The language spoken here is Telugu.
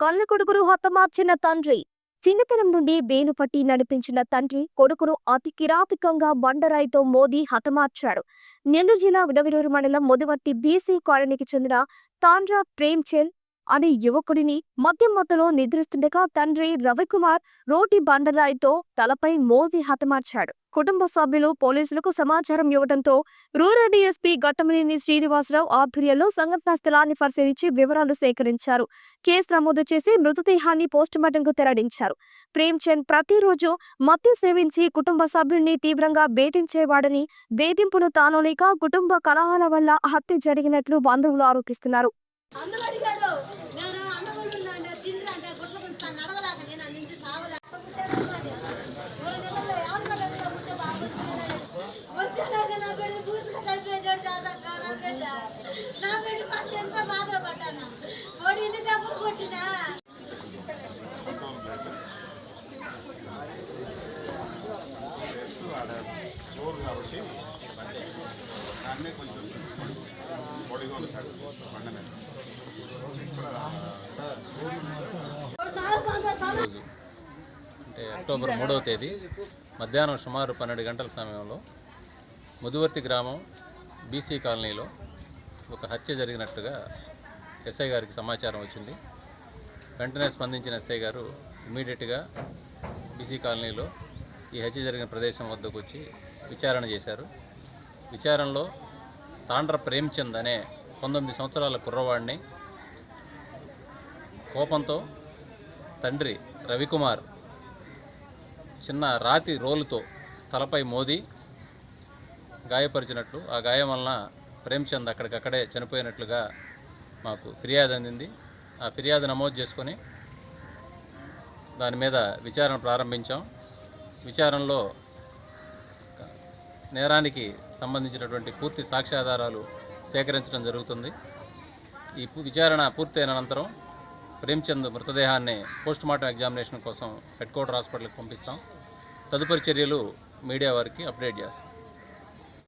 కళ్ళ కొడుకును హతమార్చిన తండ్రి. చిన్నతనం నుండి బేను పట్టి నడిపించిన తండ్రి కొడుకును అతి కిరాతకంగా బండరాయితో మోదీ హతమార్చాడు నెల్లూరు జిల్లా విడవలూరు మండలం మొదవర్తి బీసీ కాలనీకి చెందిన తాండ్రా ప్రేమ్చంద్ అనే యువకుడిని మద్యం మత్తులో నిద్రిస్తుండగా తండ్రి రవికుమార్ రోటి బండరాయితో తలపై మోదీ హతమార్చాడు. కుటుంబ సభ్యులు పోలీసులకు సమాచారం ఇవ్వడంతో రూరల్ డీఎస్పీ గట్టమనేని శ్రీనివాసరావు ఆధ్వర్యంలో సంఘటనా స్థలాన్ని పరిశీలించి వివరాలు సేకరించారు. కేసు నమోదు చేసి మృతదేహాన్ని పోస్టుమార్టంకు తెరడించారు ప్రేమ్చంద్ ప్రతిరోజు మద్యం సేవించి కుటుంబ సభ్యుల్ని తీవ్రంగా వేధించేవాడని తాను తానోలేక కుటుంబ కలహాల వల్ల హత్య జరిగినట్లు బంధువులు ఆరోపిస్తున్నారు. వచ్చేదాకా నా బిడ్డ నా బిడ్డ నా బిడ్డ ఫస్ట్ ఎంత బాధపడ్డాను వాడు ఇన్ని దెబ్బలు కొట్టినా కాబట్టి దాన్నే కొంచెం పొడిగా ఉంటాడు మీద అంటే అక్టోబర్ మూడవ తేదీ మధ్యాహ్నం సుమారు పన్నెండు గంటల సమయంలో ముదువర్తి గ్రామం బీసీ కాలనీలో ఒక హత్య జరిగినట్టుగా ఎస్ఐ గారికి సమాచారం వచ్చింది. వెంటనే స్పందించిన ఎస్ఐ గారు ఇమీడియట్గా బీసీ కాలనీలో ఈ హత్య జరిగిన ప్రదేశం వద్దకు వచ్చి విచారణ చేశారు. విచారణలో తాండ్ర ప్రేమ్చంద్ అనే పంతొమ్మిది సంవత్సరాల కుర్రవాడిని కోపంతో తండ్రి రవికుమార్ చిన్న రాతి రోలుతో తలపై మోది గాయపరిచినట్లు ఆ గాయం వలన ప్రేమ్చంద్ అక్కడికక్కడే చనిపోయినట్లుగా మాకు ఫిర్యాదు అందింది. ఆ ఫిర్యాదు నమోదు చేసుకొని దాని మీద విచారణ ప్రారంభించాం. విచారణలో నేరానికి సంబంధించినటువంటి పూర్తి సాక్ష్యాధారాలు సేకరించడం జరుగుతుంది. ఈ విచారణ పూర్తయిన అనంతరం ప్రేమ్చంద్ మృతదేహాన్ని పోస్ట్మార్టం ఎగ్జామినేషన్ కోసం హెడ్ క్వార్టర్ హాస్పిటల్కి పంపిస్తాం. తదుపరి చర్యలు మీడియా వారికి అప్డేట్ చేస్తాం.